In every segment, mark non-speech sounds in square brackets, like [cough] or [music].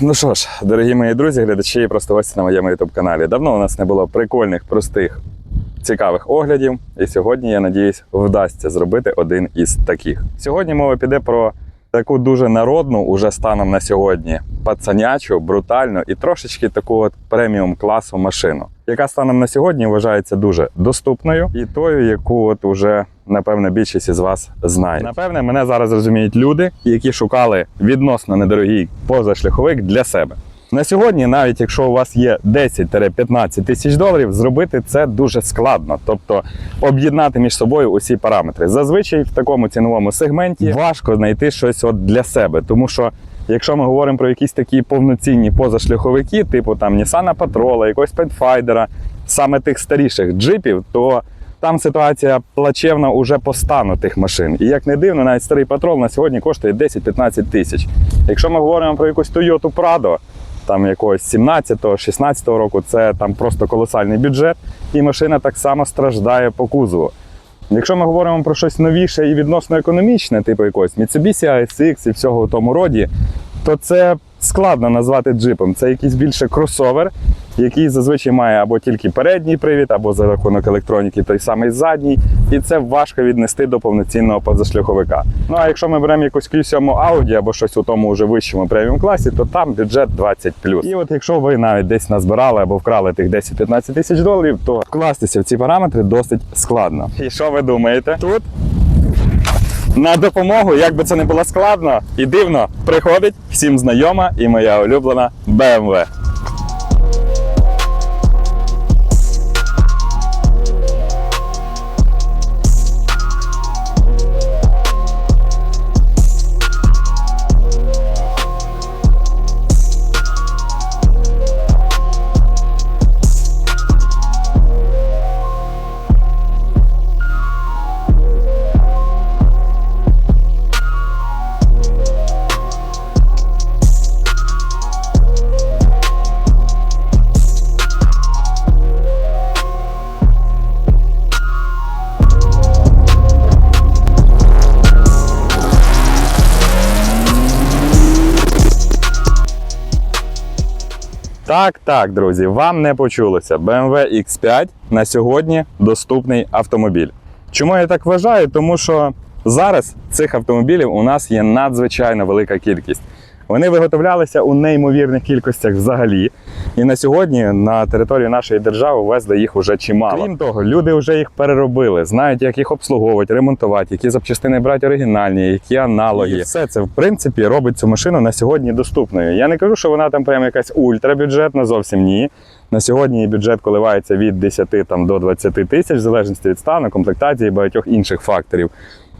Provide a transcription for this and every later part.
Ну що ж, дорогі мої друзі, глядачі і просто гості на моєму youtube каналі. Давно у нас не було прикольних, простих, цікавих оглядів. І сьогодні, я надіюсь, вдасться зробити один із таких. Сьогодні мова піде про таку дуже народну, уже станом на сьогодні, пацанячу, брутальну і трошечки таку от преміум класу машину, яка станом на сьогодні вважається дуже доступною і тою, яку от уже напевне більшість із вас знає. Напевне, мене зараз розуміють люди, які шукали відносно недорогий позашляховик для себе. На сьогодні, навіть якщо у вас є 10-15 тисяч доларів, зробити це дуже складно, тобто об'єднати між собою усі параметри. Зазвичай в такому ціновому сегменті важко знайти щось от для себе, тому що. Якщо ми говоримо про якісь такі повноцінні позашляховики, типу там Nissan Patrol, якогось Pathfinder, саме тих старіших джипів, то там ситуація плачевна уже по стану тих машин. І як не дивно, навіть старий патрол на сьогодні коштує 10-15 тисяч. Якщо ми говоримо про якусь Toyota Prado, там якогось 17-16 року, це там просто колосальний бюджет, і машина так само страждає по кузову. Якщо ми говоримо про щось новіше і відносно економічне, типу якогось Mitsubishi ASX і всього у тому роді, то це складно назвати джипом. Це якийсь більше кросовер, який зазвичай має або тільки передній привід, або за рахунок електроніки той самий задній, і це важко віднести до повноцінного позашляховика. Ну а якщо ми беремо якусь Q7 Audi або щось у тому вже вищому преміум класі, то там бюджет 20 І от якщо ви навіть десь назбирали або вкрали тих 10-15 тисяч доларів, то вкластися в ці параметри досить складно. І що ви думаєте? Тут на допомогу, як би це не було складно і дивно, приходить всім знайома і моя улюблена BMW. Так, так, друзі, вам не почулося. BMW X5 на сьогодні доступний автомобіль. Чому я так вважаю? Тому що зараз цих автомобілів у нас є надзвичайно велика кількість. Вони виготовлялися у неймовірних кількостях взагалі. І на сьогодні на територію нашої держави везли їх уже чимало. Крім того, люди вже їх переробили, знають, як їх обслуговувати, ремонтувати, які запчастини брати оригінальні, які аналоги. І все це в принципі робить цю машину на сьогодні доступною. Я не кажу, що вона там прямо якась ультрабюджетна, зовсім ні. На сьогодні її бюджет коливається від 10 там, до 20 тисяч, в залежності від стану, комплектації і багатьох інших факторів.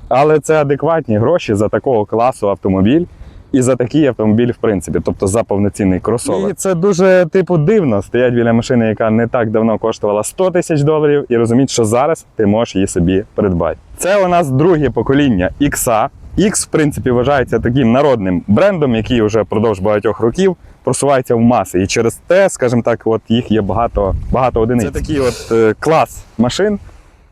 Але це адекватні гроші за такого класу автомобіль. І за такий автомобіль, в принципі, тобто за повноцінний кросовер. І це дуже типу дивно. Стоять біля машини, яка не так давно коштувала 100 тисяч доларів, і розуміти, що зараз ти можеш її собі придбати. Це у нас друге покоління X. X, в принципі, вважається таким народним брендом, який вже впродовж багатьох років просувається в маси. І через те, скажімо так, от їх є багато, багато одиниць. Це такий от е, клас машин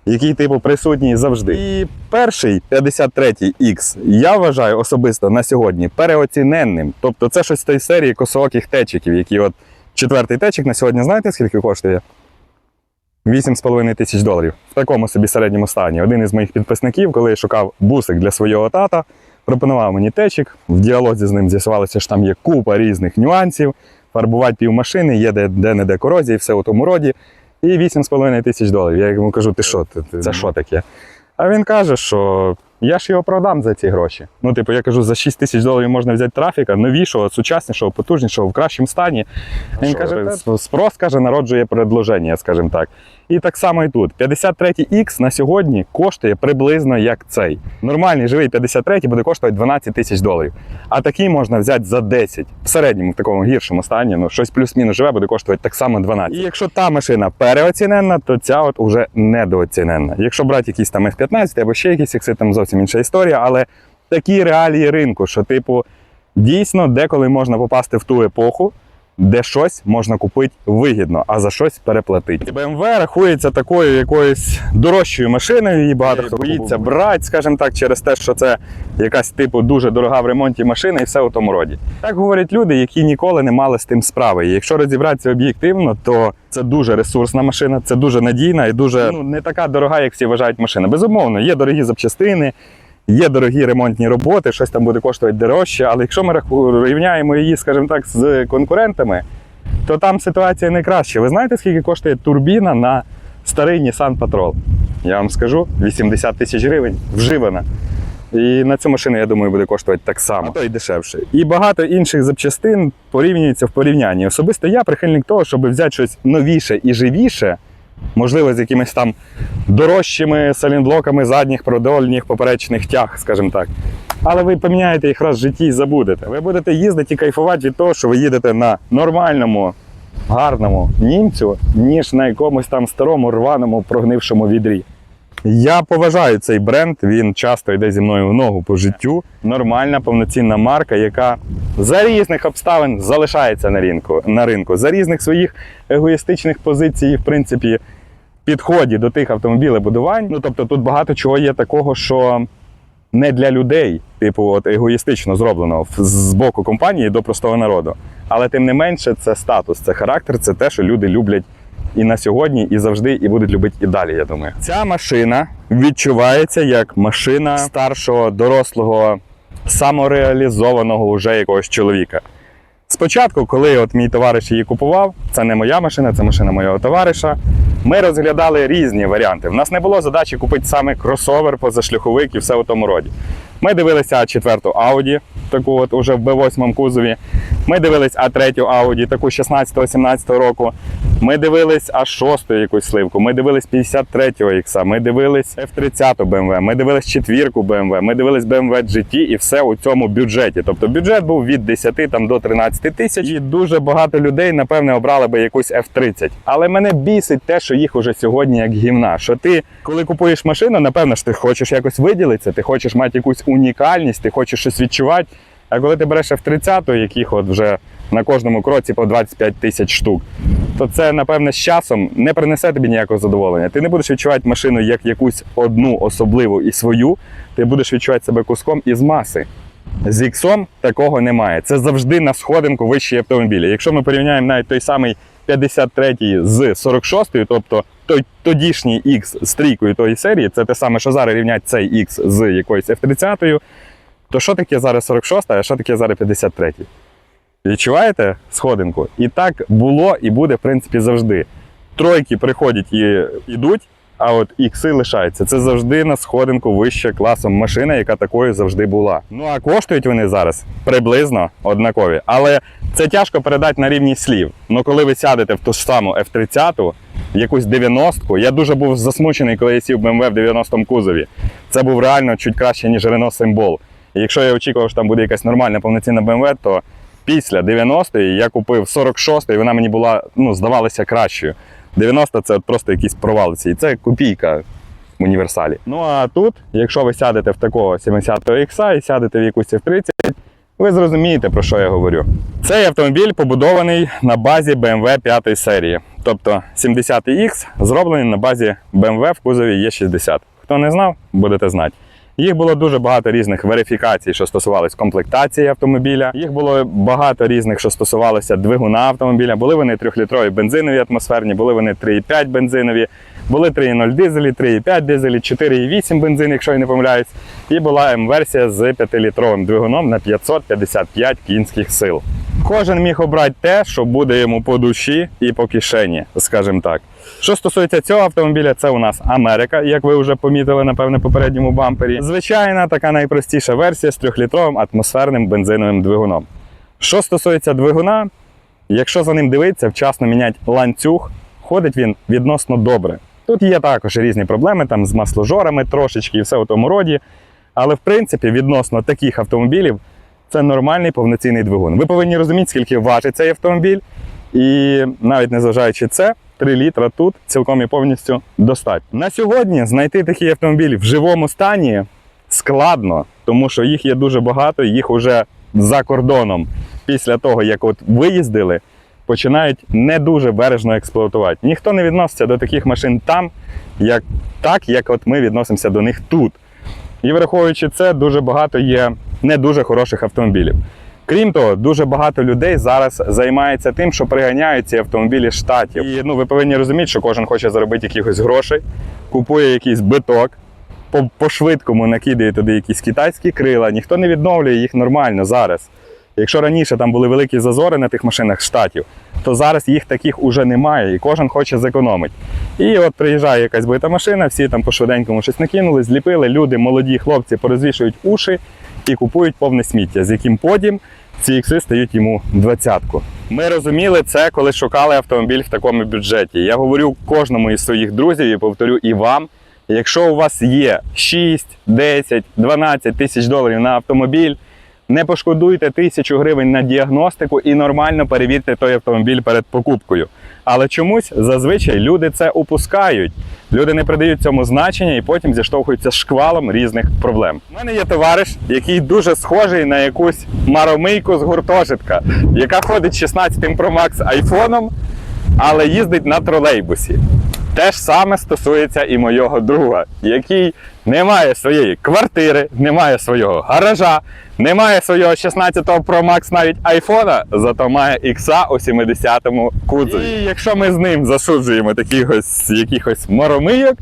який типу присутній завжди. І перший 53-й X я вважаю особисто на сьогодні переоціненним. Тобто це щось з тої серії косооких течиків, які от четвертий течик на сьогодні, знаєте, скільки коштує? 8,5 тисяч доларів в такому собі середньому стані. Один із моїх підписників, коли я шукав бусик для свого тата, пропонував мені течик. В діалозі з ним з'ясувалося, що там є купа різних нюансів. Фарбувати півмашини, є де-не-де корозії, все у тому роді. І 8,5 тисяч доларів. Я йому кажу, ти що, ти, ти, це що таке? А він каже, що я ж його продам за ці гроші. Ну, типу, я кажу, за 6 тисяч доларів можна взяти трафіка, новішого, сучаснішого, потужнішого, в кращому стані. Він каже, «Та спрос каже, народжує предложення, скажімо так. І так само і тут. 53 X на сьогодні коштує приблизно як цей. Нормальний живий 53 буде коштувати 12 тисяч доларів. А такий можна взяти за 10. В середньому, в такому гіршому стані, ну щось плюс-мінус живе, буде коштувати так само 12. І якщо та машина переоціненна, то ця от уже недооціненна. Якщо брати якісь там F15 або ще якісь ікси, там зовсім інша історія, але такі реалії ринку, що, типу, дійсно деколи можна попасти в ту епоху. Де щось можна купити вигідно, а за щось переплатити. BMW рахується такою якоюсь дорожчою машиною, її багато хто боїться брати, скажімо так, через те, що це якась типу дуже дорога в ремонті машина і все у тому роді. Так говорять люди, які ніколи не мали з тим справи. І якщо розібратися об'єктивно, то це дуже ресурсна машина, це дуже надійна і дуже ну, не така дорога, як всі вважають машина. Безумовно, є дорогі запчастини. Є дорогі ремонтні роботи, щось там буде коштувати дорожче, але якщо ми рівняємо її, скажімо так, з конкурентами, то там ситуація не краща. Ви знаєте, скільки коштує турбіна на старий Nissan Patrol? Я вам скажу, 80 тисяч гривень вживана. І на цю машину, я думаю, буде коштувати так само, а то й дешевше. І багато інших запчастин порівнюються в порівнянні. Особисто я прихильник того, щоб взяти щось новіше і живіше, можливо, з якимись там дорожчими салінблоками задніх продольних поперечних тяг, скажімо так. Але ви поміняєте їх раз в житті і забудете. Ви будете їздити і кайфувати від того, що ви їдете на нормальному, гарному німцю, ніж на якомусь там старому рваному прогнившому відрі. Я поважаю цей бренд, він часто йде зі мною в ногу по життю. Нормальна, повноцінна марка, яка за різних обставин залишається на ринку, на ринку. За різних своїх егоїстичних позицій, в принципі, підході до тих автомобілебудувань. Ну тобто тут багато чого є такого, що не для людей, типу, от егоїстично зроблено з боку компанії до простого народу. Але тим не менше, це статус, це характер, це те, що люди люблять і на сьогодні, і завжди, і будуть любити і далі. Я думаю, ця машина відчувається як машина старшого, дорослого, самореалізованого уже якогось чоловіка. Спочатку, коли от мій товариш її купував, це не моя машина, це машина моєго товариша. Ми розглядали різні варіанти. В нас не було задачі купити саме кросовер, позашляховик і все у тому роді. Ми дивилися А4 Audi, таку от уже в B8 кузові. Ми дивились А3 Audi, таку 16-17 року. Ми дивились А6 якусь сливку, ми дивились 53-го X, ми дивились F30 BMW, ми дивились четвірку BMW, ми дивились BMW GT і все у цьому бюджеті. Тобто бюджет був від 10 там, до 13 тисяч. І дуже багато людей, напевне, обрали би якусь F30. Але мене бісить те, що їх уже сьогодні як гівна. Що ти, коли купуєш машину, напевно ж ти хочеш якось виділитися, ти хочеш мати якусь унікальність, ти хочеш щось відчувати. А коли ти береш F30, яких от вже на кожному кроці по 25 тисяч штук, то це, напевне, з часом не принесе тобі ніякого задоволення. Ти не будеш відчувати машину як якусь одну особливу і свою, ти будеш відчувати себе куском із маси. З X такого немає. Це завжди на сходинку вищі автомобілі. Якщо ми порівняємо навіть той самий 53 з 46, тобто той тодішній X з трійкою тої серії, це те саме, що зараз рівнять цей X з якоюсь F30, то що таке зараз 46, а що таке зараз 53? Відчуваєте сходинку? І так було і буде, в принципі, завжди. Тройки приходять і йдуть, а от ікси лишаються. Це завжди на сходинку вище класом машина, яка такою завжди була. Ну а коштують вони зараз приблизно однакові. Але це тяжко передати на рівні слів. Ну коли ви сядете в ту ж саму F30, якусь 90-ку, я дуже був засмучений, коли я сів BMW в 90-му кузові. Це був реально чуть краще, ніж Renault Symbol. І якщо я очікував, що там буде якась нормальна повноцінна BMW, то після 90-ї я купив 46-ї, вона мені була, ну, здавалася кращою. 90 це от просто якийсь провал. І це копійка в універсалі. Ну а тут, якщо ви сядете в такого 70-го X і сядете в якусь F30, ви зрозумієте, про що я говорю. Цей автомобіль побудований на базі BMW 5 серії. Тобто 70X зроблений на базі BMW в кузові E60. Хто не знав, будете знати. Їх було дуже багато різних верифікацій, що стосувалися комплектації автомобіля. Їх було багато різних, що стосувалося двигуна автомобіля. Були вони 3-літрові бензинові атмосферні, були вони 3,5 бензинові, були 3,0 дизелі, 3,5 дизелі, 4,8 бензин, якщо я не помиляюсь. І була М-версія з 5-літровим двигуном на 555 кінських сил. Кожен міг обрати те, що буде йому по душі і по кишені, скажімо так. Що стосується цього автомобіля, це у нас Америка, як ви вже помітили, напевне, попередньому бампері. Звичайна така найпростіша версія з 3-літровим атмосферним бензиновим двигуном. Що стосується двигуна, якщо за ним дивитися, вчасно міняти ланцюг, ходить він відносно добре. Тут є також різні проблеми там з масложорами трошечки і все у тому роді. Але в принципі, відносно таких автомобілів, це нормальний повноцінний двигун. Ви повинні розуміти, скільки важить цей автомобіль, і навіть незважаючи це, 3 літра тут цілком і повністю достатньо. На сьогодні знайти такий автомобіль в живому стані складно, тому що їх є дуже багато, їх уже за кордоном після того, як от виїздили, починають не дуже бережно експлуатувати. Ніхто не відноситься до таких машин там, як так, як от ми відносимося до них тут. І враховуючи це, дуже багато є не дуже хороших автомобілів. Крім того, дуже багато людей зараз займається тим, що приганяють ці автомобілі штатів. І ну, ви повинні розуміти, що кожен хоче заробити якихось грошей, купує якийсь биток, по, по-швидкому накидає туди якісь китайські крила, ніхто не відновлює їх нормально зараз. Якщо раніше там були великі зазори на тих машинах штатів, то зараз їх таких уже немає, і кожен хоче зекономити. І от приїжджає якась бита машина, всі там по швиденькому щось накинули, зліпили, люди, молоді хлопці порозвішують уші і купують повне сміття, з яким потім ці ікси стають йому двадцятку. Ми розуміли це, коли шукали автомобіль в такому бюджеті. Я говорю кожному із своїх друзів і повторю і вам. Якщо у вас є 6, 10, 12 тисяч доларів на автомобіль, не пошкодуйте тисячу гривень на діагностику і нормально перевірте той автомобіль перед покупкою. Але чомусь зазвичай люди це упускають. Люди не придають цьому значення і потім зіштовхуються шквалом різних проблем. У мене є товариш, який дуже схожий на якусь маромийку з гуртожитка, яка ходить 16 Pro Max айфоном, але їздить на тролейбусі. Те ж саме стосується і мого друга, який не має своєї квартири, немає свого гаража, немає свого 16-го Pro Max навіть айфона, зато має ікса у 70-му кузові. І якщо ми з ним засуджуємо такихось якихось моромийок,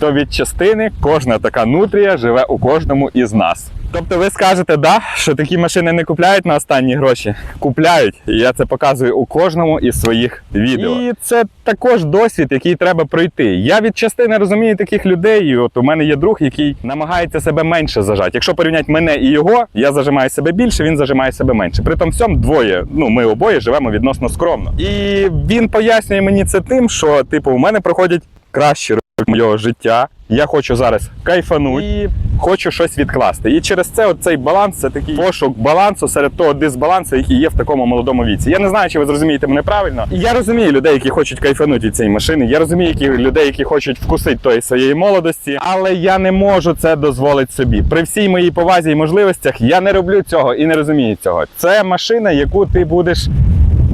то від частини кожна така нутрія живе у кожному із нас. Тобто ви скажете, да, що такі машини не купляють на останні гроші? Купляють, і я це показую у кожному із своїх відео. І це також досвід, який треба пройти. Я від частини розумію таких людей. І от у мене є друг, який намагається себе менше зажати. Якщо порівняти мене і його, я зажимаю себе більше, він зажимає себе менше. При тому всьому двоє, ну ми обоє живемо відносно скромно. І він пояснює мені це тим, що типу у мене проходять кращі моєго життя. Я хочу зараз кайфанути і хочу щось відкласти. І через це от цей баланс це такий пошук балансу серед того дисбалансу, який є в такому молодому віці. Я не знаю, чи ви зрозумієте мене правильно. Я розумію людей, які хочуть кайфанути від цієї машини. Я розумію які людей, які хочуть вкусити тої своєї молодості, але я не можу це дозволити собі. При всій моїй повазі і можливостях я не роблю цього і не розумію цього. Це машина, яку ти будеш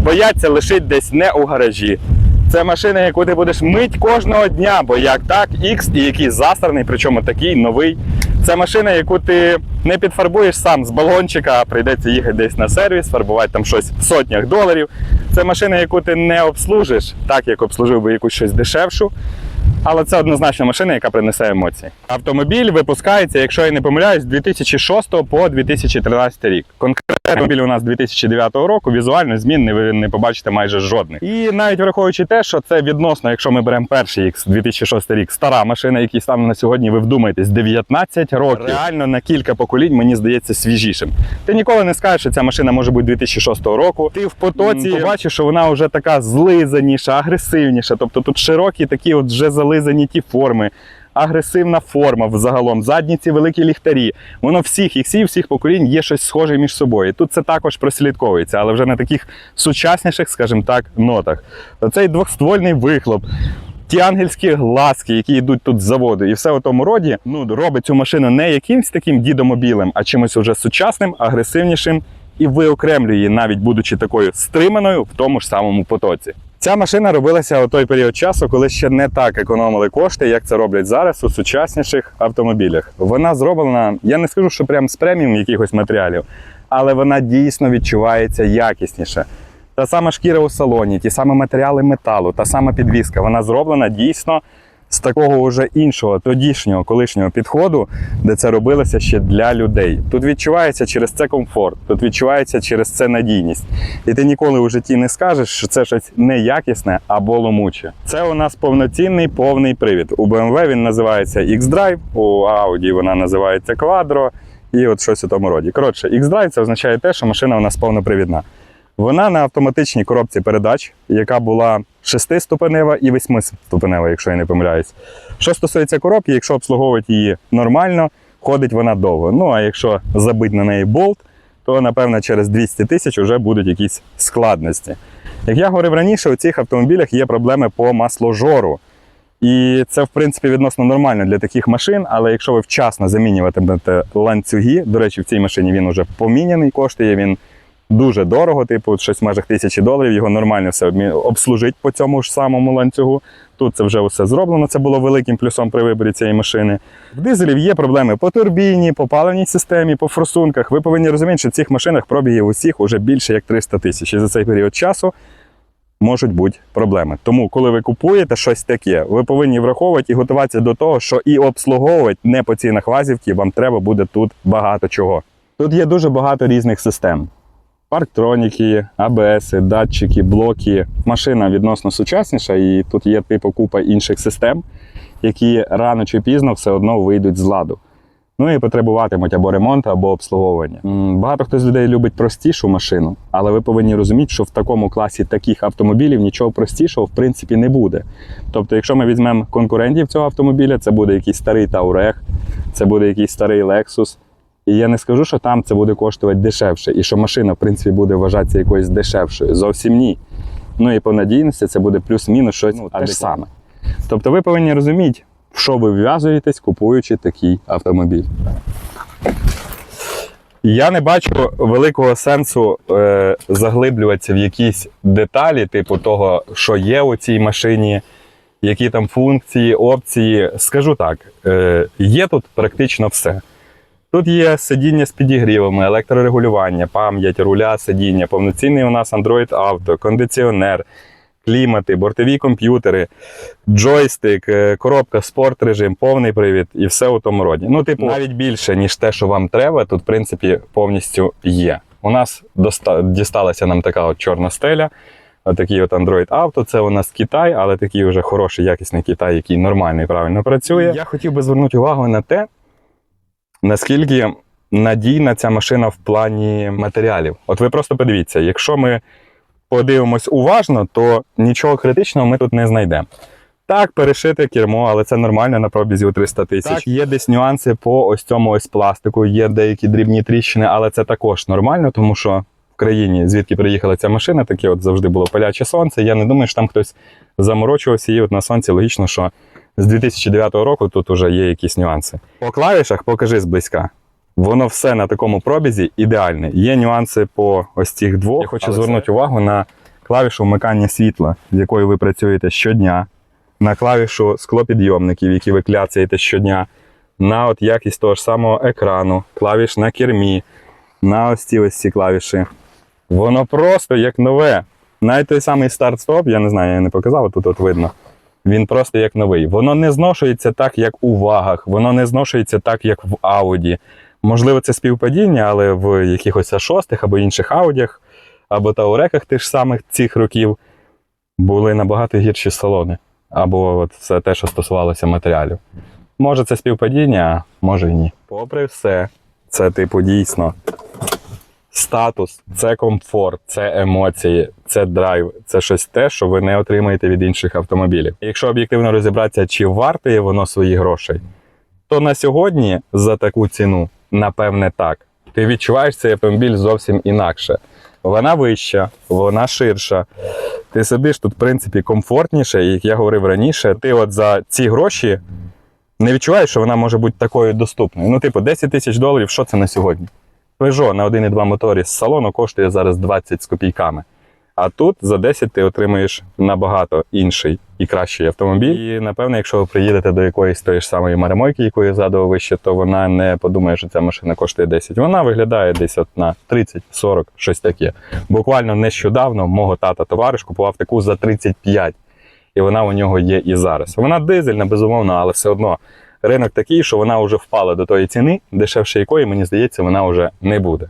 боятися лишити десь не у гаражі. Це машина, яку ти будеш мить кожного дня, бо як так, X і який засраний, причому такий новий. Це машина, яку ти не підфарбуєш сам з балончика, а прийдеться їхати десь на сервіс, фарбувати там щось в сотнях доларів. Це машина, яку ти не обслужиш, так як обслужив би якусь щось дешевшу. Але це однозначно машина, яка принесе емоції. Автомобіль випускається, якщо я не помиляюсь, з 2006 по 2013 рік. Конкретно автомобіль у нас 2009 року, візуально змін не ви не побачите майже жодних. І навіть враховуючи те, що це відносно, якщо ми беремо перший X 2006 рік, стара машина, який стане на сьогодні, ви вдумаєтесь, 19 років. Реально на кілька поколінь мені здається свіжішим. Ти ніколи не скажеш, що ця машина може бути 2006 року. Ти в потоці побачиш, що вона вже така злизаніша, агресивніша. Тобто тут широкі такі от вже зализані ті форми. Агресивна форма взагалом, задні ці великі ліхтарі. Воно всіх іксів, всіх поколінь є щось схоже між собою. Тут це також прослідковується, але вже на таких сучасніших, скажімо так, нотах. Оцей двохствольний вихлоп. Ті ангельські глазки, які йдуть тут з заводу, і все у тому роді ну, робить цю машину не якимсь таким дідомобілем, а чимось уже сучасним, агресивнішим і виокремлює навіть будучи такою стриманою в тому ж самому потоці. Ця машина робилася у той період часу, коли ще не так економили кошти, як це роблять зараз у сучасніших автомобілях. Вона зроблена, я не скажу, що прям з преміум якихось матеріалів, але вона дійсно відчувається якісніше. Та сама шкіра у салоні, ті самі матеріали металу, та сама підвіска, вона зроблена дійсно з такого вже іншого, тодішнього, колишнього підходу, де це робилося ще для людей. Тут відчувається через це комфорт, тут відчувається через це надійність. І ти ніколи у житті не скажеш, що це щось неякісне або ломуче. Це у нас повноцінний повний привід. У BMW він називається X-Drive, у Audi вона називається Quattro і от щось у тому роді. Коротше, X-Drive це означає те, що машина у нас повнопривідна. Вона на автоматичній коробці передач, яка була 6-ступенева і 8-ступенева, якщо я не помиляюсь. Що стосується коробки, якщо обслуговувати її нормально, ходить вона довго. Ну а якщо забити на неї болт, то напевно через 200 тисяч вже будуть якісь складності. Як я говорив раніше, у цих автомобілях є проблеми по масложору. І це, в принципі, відносно нормально для таких машин, але якщо ви вчасно замінюватимете ланцюги, до речі, в цій машині він вже поміняний, коштує він дуже дорого, типу, щось в межах тисячі доларів, його нормально все обслужить по цьому ж самому ланцюгу. Тут це вже все зроблено. Це було великим плюсом при виборі цієї машини. В дизелів є проблеми по турбіні, по паливній системі, по форсунках. Ви повинні розуміти, що в цих машинах пробігів усіх уже більше як 300 тисяч. І за цей період часу можуть бути проблеми. Тому, коли ви купуєте щось таке, ви повинні враховувати і готуватися до того, що і обслуговувати не по цінах лазівки, вам треба буде тут багато чого. Тут є дуже багато різних систем. Парктроніки, АБС, датчики, блоки. Машина відносно сучасніша, і тут є типу купа інших систем, які рано чи пізно все одно вийдуть з ладу. Ну і потребуватимуть або ремонту, або обслуговування. Багато хто з людей любить простішу машину, але ви повинні розуміти, що в такому класі таких автомобілів нічого простішого в принципі не буде. Тобто, якщо ми візьмемо конкурентів цього автомобіля, це буде якийсь старий Touareg, це буде якийсь старий Lexus. І я не скажу, що там це буде коштувати дешевше, і що машина, в принципі, буде вважатися якоюсь дешевшою. Зовсім ні. Ну і по надійності це буде плюс-мінус щось ну, те ж саме. Тобто ви повинні розуміти, в що ви вв'язуєтесь, купуючи такий автомобіль. Я не бачу великого сенсу е, заглиблюватися в якісь деталі, типу того, що є у цій машині, які там функції, опції. Скажу так, е, є тут практично все. Тут є сидіння з підігрівами, електрорегулювання, пам'ять, руля сидіння, повноцінний у нас Android Auto, кондиціонер, клімати, бортові комп'ютери, джойстик, е, коробка, спорт режим, повний привід і все у тому роді. Ну, типу, навіть більше, ніж те, що вам треба, тут, в принципі, повністю є. У нас доста- дісталася нам така от чорна стеля. Отакий от Android Auto, це у нас Китай, але такий вже хороший, якісний Китай, який нормально і правильно працює. Я хотів би звернути увагу на те, наскільки надійна ця машина в плані матеріалів. От ви просто подивіться, якщо ми подивимось уважно, то нічого критичного ми тут не знайдемо. Так, перешите кермо, але це нормально на пробізі у 300 тисяч. Є десь нюанси по ось цьому ось пластику, є деякі дрібні тріщини, але це також нормально, тому що в країні, звідки приїхала ця машина, таке от завжди було паляче сонце. Я не думаю, що там хтось заморочувався, і от на сонці логічно, що з 2009 року тут вже є якісь нюанси. По клавішах покажи зблизька. Воно все на такому пробізі ідеальне. Є нюанси по ось цих двох. Я хочу Але звернути увагу на клавішу вмикання світла, з якою ви працюєте щодня, на клавішу склопідйомників, які ви кляцаєте щодня, на от якість того ж самого екрану, клавіш на кермі, на ось ці ось ці клавіші. Воно просто як нове. Навіть той самий старт-стоп, я не знаю, я не показав, тут от видно. Він просто як новий. Воно не зношується так, як у вагах, воно не зношується так, як в Ауді. Можливо, це співпадіння, але в якихось А6 або інших аудіях, або тауреках тих самих цих років були набагато гірші салони. Або от все те, що стосувалося матеріалів. Може, це співпадіння, може і ні. Попри все, це типу дійсно статус, це комфорт, це емоції, це драйв, це щось те, що ви не отримаєте від інших автомобілів. Якщо об'єктивно розібратися, чи вартує воно свої грошей, то на сьогодні за таку ціну, напевне, так. Ти відчуваєш цей автомобіль зовсім інакше. Вона вища, вона ширша. Ти сидиш тут, в принципі, комфортніше, як я говорив раніше, ти от за ці гроші не відчуваєш, що вона може бути такою доступною. Ну, типу, 10 тисяч доларів, що це на сьогодні? Peugeot на 1,2 моторі з салону коштує зараз 20 з копійками. А тут за 10 ти отримуєш набагато інший і кращий автомобіль. І напевно, якщо ви приїдете до якоїсь тої ж самої маремойки, яку я згадував вище, то вона не подумає, що ця машина коштує 10. Вона виглядає десь от на 30-40, щось таке. Буквально нещодавно мого тата товариш купував таку за 35. І вона у нього є і зараз. Вона дизельна, безумовно, але все одно ринок такий, що вона вже впала до тої ціни, дешевше якої, мені здається, вона вже не буде.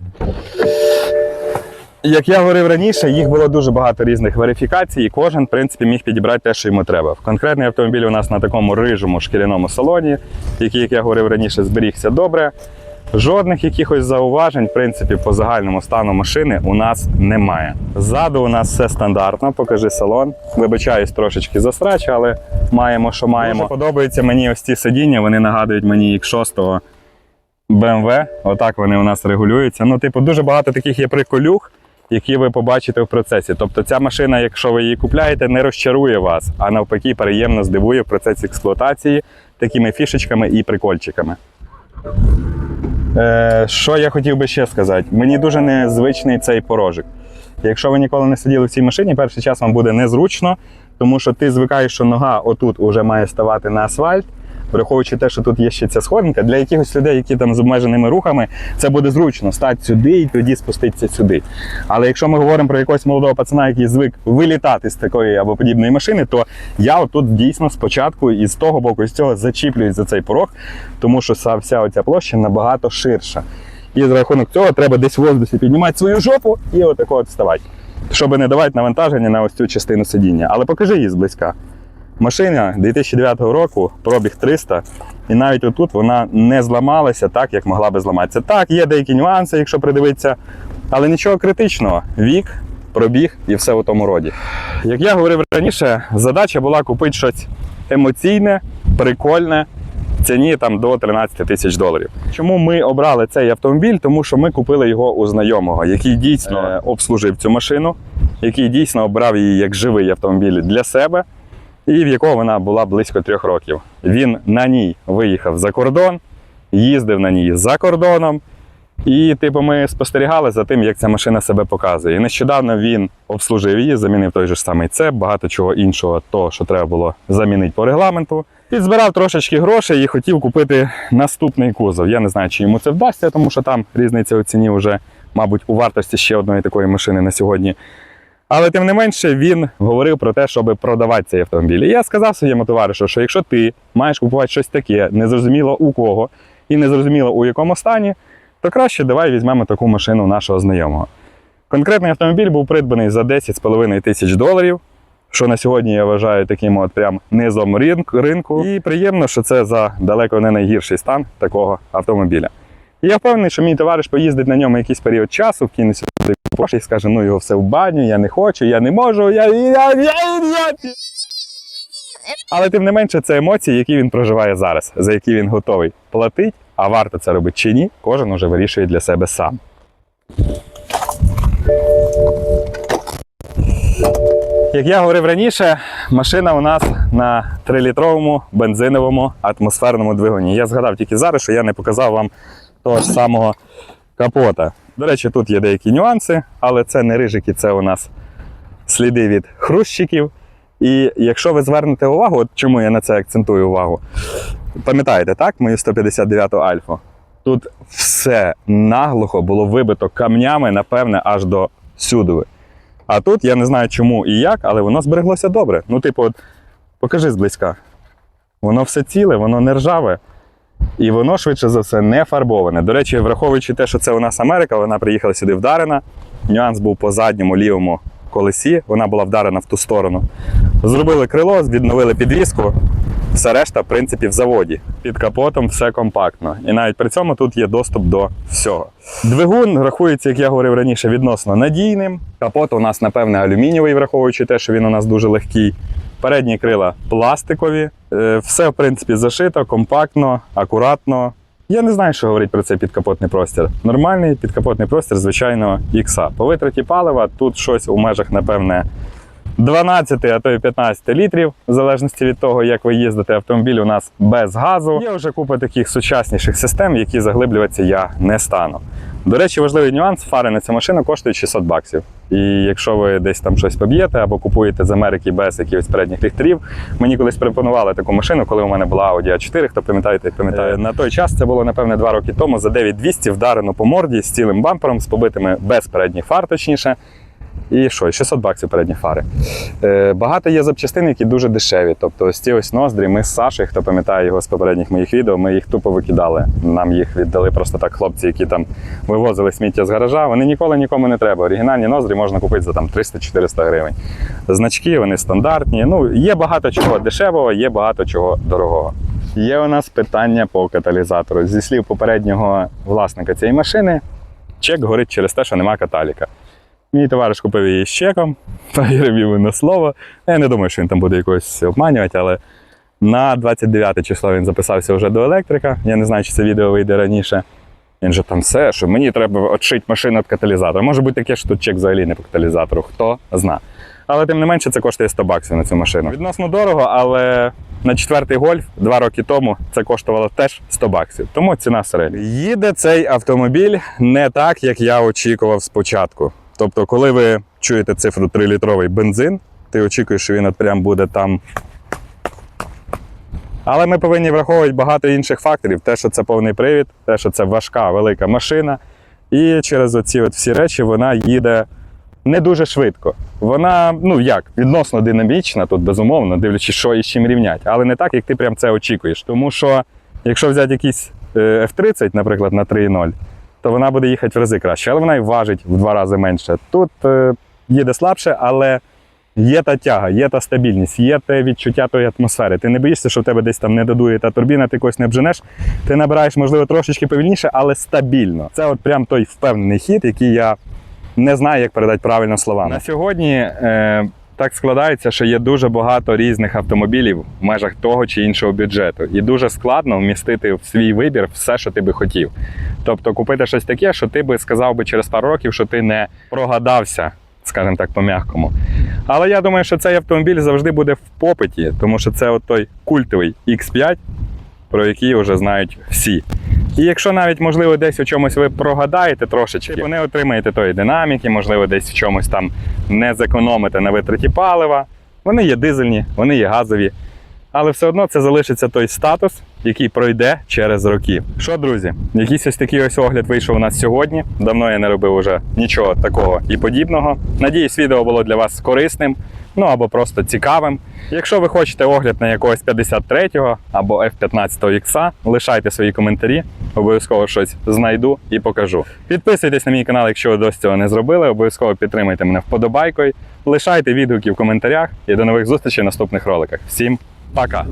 Як я говорив раніше, їх було дуже багато різних верифікацій, і кожен, в принципі, міг підібрати те, що йому треба. Конкретний автомобіль у нас на такому рижому шкіряному салоні, який, як я говорив раніше, зберігся добре. Жодних якихось зауважень, в принципі, по загальному стану машини у нас немає. Ззаду у нас все стандартно, покажи салон. Вибачаюсь трошечки за срач, але маємо, що маємо. Дуже подобаються мені ось ці сидіння, вони нагадують мені X6 BMW. Отак вони у нас регулюються. Ну, типу, дуже багато таких є приколюх, які ви побачите в процесі. Тобто ця машина, якщо ви її купляєте, не розчарує вас, а навпаки, приємно здивує в процесі експлуатації такими фішечками і прикольчиками. Е, що я хотів би ще сказати? Мені дуже незвичний цей порожик. Якщо ви ніколи не сиділи в цій машині, перший час вам буде незручно, тому що ти звикаєш, що нога отут уже має ставати на асфальт. Враховуючи те, що тут є ще ця сходинка, для якихось людей, які там з обмеженими рухами, це буде зручно стати сюди і тоді спуститися сюди. Але якщо ми говоримо про якогось молодого пацана, який звик вилітати з такої або подібної машини, то я отут дійсно спочатку і з того боку, і з цього зачіплююсь за цей порог, тому що вся оця площа набагато ширша. І за рахунок цього треба десь в воздусі піднімати свою жопу і отако от вставати, щоб не давати навантаження на ось цю частину сидіння. Але покажи її зблизька. Машина 2009 року, пробіг 300, і навіть отут вона не зламалася так, як могла би зламатися. Так, є деякі нюанси, якщо придивитися, але нічого критичного. Вік, пробіг і все у тому роді. Як я говорив раніше, задача була купити щось емоційне, прикольне, в ціні там до 13 тисяч доларів. Чому ми обрали цей автомобіль? Тому що ми купили його у знайомого, який дійсно е, обслужив цю машину, який дійсно обрав її як живий автомобіль для себе і в якого вона була близько трьох років. Він на ній виїхав за кордон, їздив на ній за кордоном. І, типу, ми спостерігали за тим, як ця машина себе показує. І нещодавно він обслужив її, замінив той же самий цеп, багато чого іншого, того, що треба було замінити по регламенту. Підзбирав трошечки грошей і хотів купити наступний кузов. Я не знаю, чи йому це вдасться, тому що там різниця у ціні вже, мабуть, у вартості ще одної такої машини на сьогодні. Але тим не менше він говорив про те, щоб продавати цей автомобіль. І я сказав своєму товаришу, що якщо ти маєш купувати щось таке, незрозуміло у кого і незрозуміло у якому стані, то краще давай візьмемо таку машину нашого знайомого. Конкретний автомобіль був придбаний за 10,5 тисяч доларів, що на сьогодні я вважаю таким от прям низом ринку. І приємно, що це за далеко не найгірший стан такого автомобіля. І я впевнений, що мій товариш поїздить на ньому якийсь період часу, вкине сюди гроші і скаже, ну його все в баню, я не хочу, я не можу, я, я, я, я, я. Але тим не менше, це емоції, які він проживає зараз, за які він готовий платити, а варто це робити чи ні, кожен уже вирішує для себе сам. Як я говорив раніше, машина у нас на 3-літровому бензиновому атмосферному двигуні. Я згадав тільки зараз, що я не показав вам того ж самого капота. До речі, тут є деякі нюанси, але це не рижики, це у нас сліди від хрущиків. І якщо ви звернете увагу, от чому я на це акцентую увагу, пам'ятаєте, так, мою 159-ту альфу? Тут все наглухо було вибито камнями, напевне, аж до сюди. А тут я не знаю чому і як, але воно збереглося добре. Ну, типу, от, покажи зблизька. Воно все ціле, воно не ржаве. І воно швидше за все не фарбоване. До речі, враховуючи те, що це у нас Америка, вона приїхала сюди вдарена. Нюанс був по задньому лівому колесі, вона була вдарена в ту сторону. Зробили крило, відновили підвіску. Все решта, в принципі, в заводі. Під капотом все компактно. І навіть при цьому тут є доступ до всього. Двигун рахується, як я говорив раніше, відносно надійним. Капот у нас, напевне, алюмінієвий, враховуючи те, що він у нас дуже легкий. Передні крила пластикові. Е, Все, в принципі, зашито, компактно, акуратно. Я не знаю, що говорить про цей підкапотний простір. Нормальний підкапотний простір, звичайно, ікса. По витраті палива тут щось у межах, напевне, 12, а то й 15 літрів, в залежності від того, як ви їздите. Автомобіль у нас без газу. Є вже купа таких сучасніших систем, які заглиблюватися я не стану. До речі, важливий нюанс: фари на цю машину коштують 600 баксів. І якщо ви десь там щось поб'єте або купуєте з Америки без якихось передніх ліхтарів, мені колись пропонували таку машину, коли у мене була Audi A4, хто пам'ятаєте, пам'ятає. На той час це було напевне два роки тому за 9200 вдарено по морді з цілим бампером, з побитими без передніх фар, точніше. І що, 600 баксів передні фари. Е, багато є запчастин, які дуже дешеві. Тобто ось ці ось ноздрі, ми з Сашею, хто пам'ятає його з попередніх моїх відео, ми їх тупо викидали. Нам їх віддали просто так хлопці, які там вивозили сміття з гаража. Вони ніколи нікому не треба. Оригінальні ноздрі можна купити за там 300-400 гривень. Значки, вони стандартні. Ну, є багато чого дешевого, є багато чого дорогого. Є у нас питання по каталізатору. Зі слів попереднього власника цієї машини, чек горить через те, що нема каталіка. Мій товариш купив її з чеком, [laughs] йому на слово. Я не думаю, що він там буде якось обманювати, але на 29 число він записався вже до електрика. Я не знаю, чи це відео вийде раніше. Він же там все, що мені треба відшити машину від каталізатора. Може бути таке, що тут чек взагалі не по каталізатору, хто зна. Але тим не менше це коштує 100 баксів на цю машину. Відносно дорого, але на четвертий гольф два роки тому це коштувало теж 100 баксів. Тому ціна середня. Їде цей автомобіль не так, як я очікував спочатку. Тобто, коли ви чуєте цифру 3-літровий бензин, ти очікуєш, що він от прям буде там. Але ми повинні враховувати багато інших факторів: те, що це повний привід, те, що це важка велика машина. І через оці от всі речі вона їде не дуже швидко. Вона, ну як, відносно динамічна, тут безумовно, дивлячись, що і з чим рівнять, але не так, як ти прям це очікуєш. Тому що, якщо взяти якийсь е, F30, наприклад, на 3.0, то вона буде їхати в рази краще, але вона і важить в два рази менше. Тут е, їде слабше, але є та тяга, є та стабільність, є те відчуття тої атмосфери. Ти не боїшся, що в тебе десь там не додує та турбіна, ти когось не обженеш. Ти набираєш, можливо, трошечки повільніше, але стабільно. Це от прям той впевнений хід, який я не знаю, як передати правильно словами. На сьогодні е, так складається, що є дуже багато різних автомобілів в межах того чи іншого бюджету, і дуже складно вмістити в свій вибір все, що ти би хотів. Тобто купити щось таке, що ти би сказав би через пару років, що ти не прогадався, скажімо так, по-м'якому. Але я думаю, що цей автомобіль завжди буде в попиті, тому що це от той культовий X5, про який вже знають всі. І якщо навіть, можливо, десь у чомусь ви прогадаєте трошечки, типу не отримаєте тої динаміки, можливо, десь в чомусь там не зекономите на витраті палива. Вони є дизельні, вони є газові. Але все одно це залишиться той статус, який пройде через роки. Що, друзі, якийсь ось такий ось огляд вийшов у нас сьогодні. Давно я не робив уже нічого такого і подібного. Надіюсь, відео було для вас корисним, ну або просто цікавим. Якщо ви хочете огляд на якогось 53-го або F15 X, лишайте свої коментарі, обов'язково щось знайду і покажу. Підписуйтесь на мій канал, якщо ви досі цього не зробили. Обов'язково підтримайте мене вподобайкою. Лишайте відгуки в коментарях і до нових зустрічей в наступних роликах. Всім Pra.